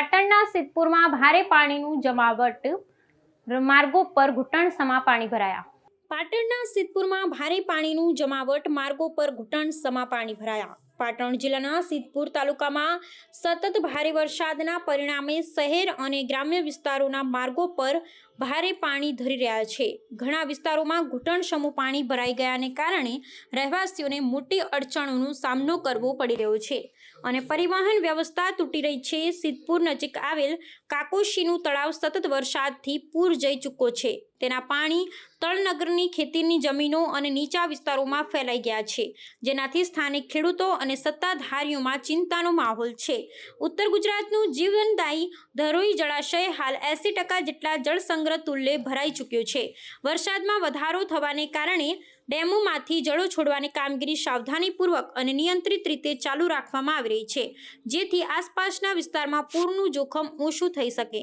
પાટણના સિદ્ધપુરમાં ભારે પાણીનું જમાવટ. માર્ગો પર ઘૂંટણ સમા પાણી ભરાયા. પાટણના સિદ્ધપુરમાં ભારે પાણીનું જમાવટ, માર્ગો પર ઘૂંટણ સમા પાણી ભરાયા. પાટણ જિલ્લાના સિદ્ધપુર તાલુકામાં સતત ભારે વરસાદના પરિણામે શહેર અને ગ્રામ્ય વિસ્તારોના માર્ગો પર ભારે પાણી ધરી રહ્યા છે. ઘણા વિસ્તારોમાં ઘૂંટણસમૂહ પાણી ભરાઈ ગયાને કારણે રહેવાસીઓને મોટી અડચણોનો સામનો કરવો પડી રહ્યો છે અને પરિવહન વ્યવસ્થા તૂટી રહી છે. સિદ્ધપુર નજીક આવેલ કાકોશીનું તળાવ સતત વરસાદથી પૂર જઈ ચૂક્યો છે. તેના પાણી તળનગરની ખેતીની જમીનો અને નીચા વિસ્તારોમાં ફેલાઈ ગયા છે. જેનાથી સ્થાનિક ખેડૂતો અને સત્તાધારીઓમાં ચિંતાનો માહોલ છે. ઉત્તર ગુજરાતનું જીવનદાયી ધરોઈ જળાશય હાલ એંસી ટકા જેટલા જળસંગ્રહ તુલ્ય ભરાઈ ચૂક્યો છે. વરસાદમાં વધારો થવાને કારણે ડેમોમાંથી જળો છોડવાની કામગીરી સાવધાનીપૂર્વક અને નિયંત્રિત રીતે ચાલુ રાખવામાં આવી રહી છે. જેથી આસપાસના વિસ્તારમાં પૂરનું જોખમ ઓછું થઈ શકે.